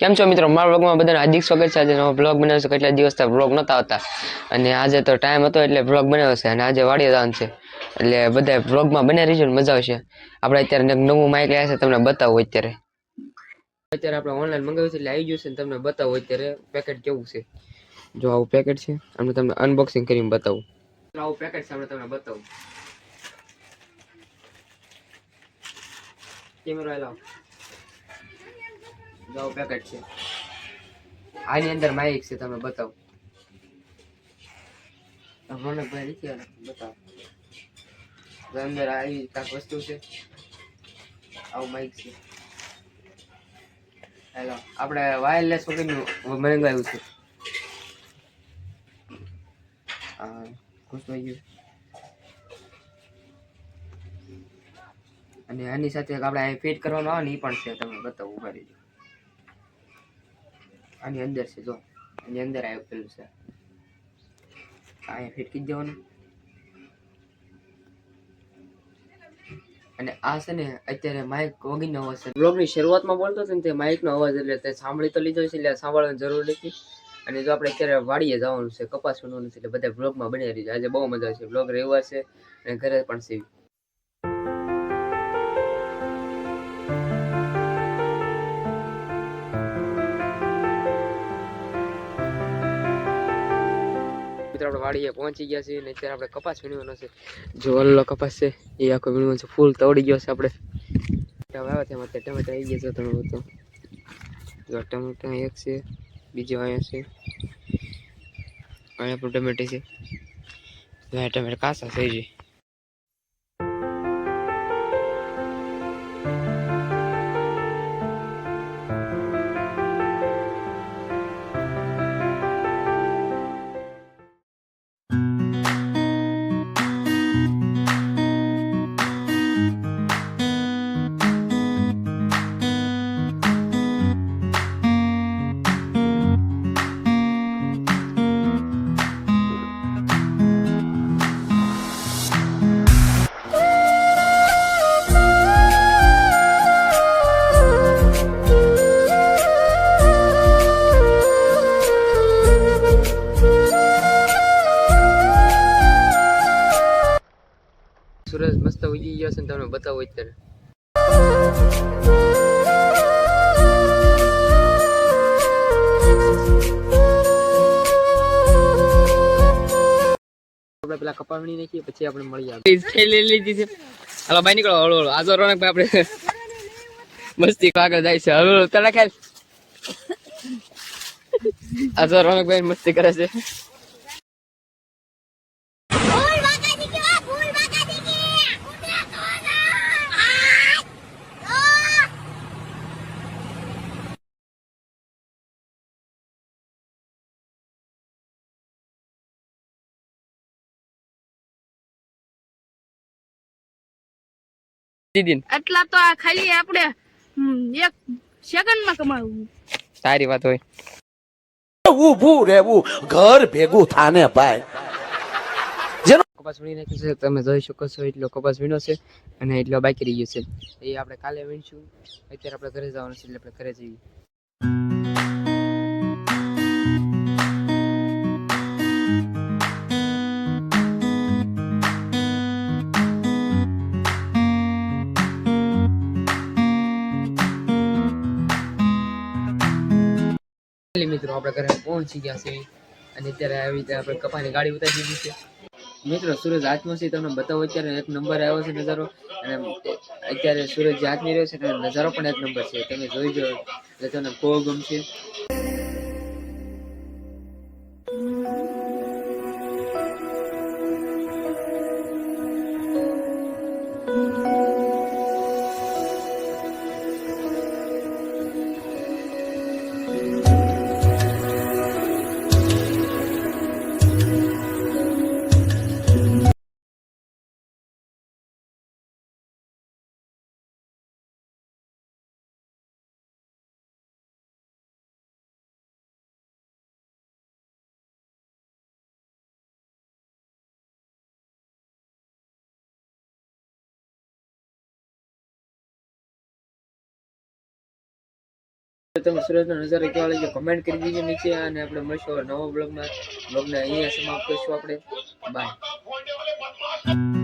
કેમ છો મિત્રો? મારા બ્લોગમાં બધાને હાર્દિક સ્વાગત છે. આજે નવો બ્લોગ બનાવ્યો છે. કેટલા દિવસથી બ્લોગ નહોતા આવતા? અને આજે તો ટાઈમ હતો એટલે બ્લોગ બનાવ્યો છે. અને આજે વાડીએ જવાનું છે. એટલે બધા બ્લોગમાં બને રહીશું ને મજા આવશે. આપણે અત્યારે નવું માઇક લાવ્યા છે. તમને બતાવું અત્યારે. અત્યારે આપણે ઓનલાઈન મંગાવ્યું છે એટલે આવી ગયું છે ને તમને બતાવું અત્યારે પેકેટ કેવું છે. જો આવું પેકેટ છે. આપણે તમને અનબોક્સિંગ કરીને બતાવું. આવું પેકેટ છે આપણે તમને બતાવું. કેમેરો લાવો. આવું પેકેટ છે. આની અંદર માઇક છે, તમે બતાવો. રોનકભાઈ આને બતાવો. અંદર આવી કાંઈક વસ્તુ છે? આવું માઇક છે. હેલો, આપણે વાયરલેસ વગરનું મંગાવ્યું છે. આ ઘૂસવાઈ ગયું. અને આની સાથે આપણે ફિટ કરવાનો આવે ને એ પણ છે, તમે બતાવો, ઊભા રહીજો. આની અંદર છે, જો. આની અંદર આવ્યું પેલું છે. અહીંયા ફેટકી દેવાનું અને આ છે ને, અત્યારે માઇક વગીનો અવાજ છે. બ્લોગની શરૂઆતમાં બોલતો હતો ને તે માઇકનો અવાજ એટલે તે સાંભળી તો લીધો છે એટલે સાંભળવાની જરૂર નથી. અને જો આપણે અત્યારે વાડીએ જવાનું છે કપાસ વીણવાનું છે એટલે બધા બ્લોગમાં બની રહી છે આજે બહુ મજા છે બ્લોગ રહેવા છે અને ઘરે પણ છે. મિત્રો આપણે વાડીએ પહોંચી ગયા છીએ અને અત્યારે આપણે કપાસ વીણવાનો છે. જો અલ્લો કપાસ છે, એ આખો વીણવાનો છે. ફૂલ તવડી ગયો છે આપણે. આવ્યા છે તે ટમેટા આવી ગયા છે તમે બધું જો ટમેટા એક છે, બીજો અહીંયા છે. અહીંયા પણ ટમેટી છે. ટમેટા કાસા થઈ છે સૂરજ મસ્ત ઉગી ગયો છે ને તમને બતાવો અત્યારે. આપણે પેલા કપાવણી નાખીએ, પછી આપણે મળી આવે થેલી લીધી છે. હાલો ભાઈ નીકળો, હળો હળો. આજો રોનકભાઈ આપણે મસ્તી આગળ જાય છે. હળો હળો, તને ખ્યાલ આજો રોનકભાઈ મસ્તી કરે છે ફૂલ વાગા દીકે ફૂલ વાગા દીકે ઉઠે તો ના દીદી એટલા તો આ ખાલી આપણે એક સેકન્ડમાં કમાવું. સારી વાત હોય. ઊભું રહેવું ઘર ભેગું થાને ભાઈ. કપાસ વીણી નાખ્યું છે તમે જોઈ શકો છો એટલો કપાસ વીણો છે અને એટલો બાકી રહી ગયો છે. એ આપણે કાલે વીણશું. અત્યારે આપણે ઘરે જવાનું છે એટલે આપણે ઘરે જઈએ. મિત્રો, આપણે ઘરે પહોંચી ગયા છે. અને અત્યારે આવી રીતે આપણે કપાની ગાડી ઉતારી દીધી છે. મિત્રો, સૂરજ હાથમાં છે, તમને બતાવો, અત્યારે એક નંબર આવ્યો છે નજારો. અને અત્યારે સૂરજ હાથમાં રહ્યો છે નજારો પણ એક નંબર છે. તમે જોઈ જો એટલે તમને બહુ ગમશે. તમે સુરતનો નજારો કેવા લાગ્યો? કમેન્ટ કરી દીજો નીચે અને આપણે મળશું નવા બ્લોગમાં બ્લોગને અહીંયા સમાપ્ત કરીશું આપણે. બાય